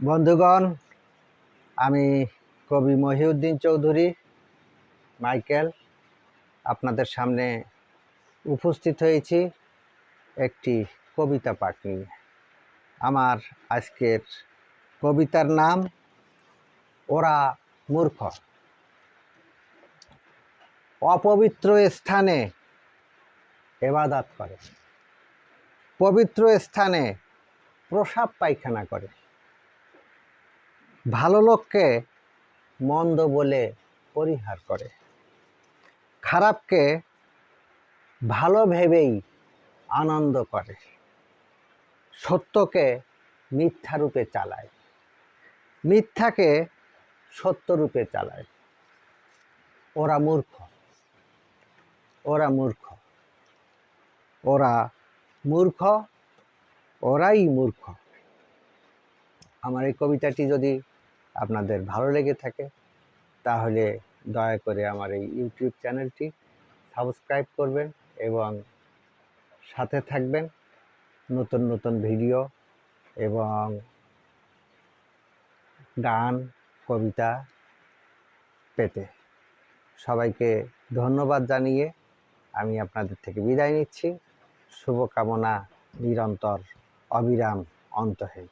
বন্ধুগণ, আমি কবি মহিউদ্দিন চৌধুরী, মাইকেল, আপনাদের সামনে উপস্থিত হয়েছি একটি কবিতা পাঠ নিয়ে। আমার আজকের কবিতার নাম, ওরা মূর্খ। অপবিত্র স্থানে এবাদাত করে। পবিত্র স্থানে প্রসাব পায়খানা করে। ভালো লোককে মন্দ বলে পরিহার করে। খারাপকে ভালো ভেবেই আনন্দ করে। সত্যকে মিথ্যা রূপে চালায়। মিথ্যাকে সত্য রূপে চালায়। ওরা মূর্খ। ওরা মূর্খ। ওরা মূর্খ, ওরাই মূর্খ। আমার এই কবিতাটি যদি আপনাদের ভালো লেগে থাকে, তাহলে দয়া করে আমার এই ইউটিউব চ্যানেলটি সাবস্ক্রাইব করবেন এবং সাথে থাকবেন নতুন নতুন ভিডিও এবং গান, কবিতা পেতে। সবাইকে ধন্যবাদ জানিয়ে আমি আপনাদের থেকে বিদায় নিচ্ছি। শুভকামনা নিরন্তর অবিরাম অন্তহীন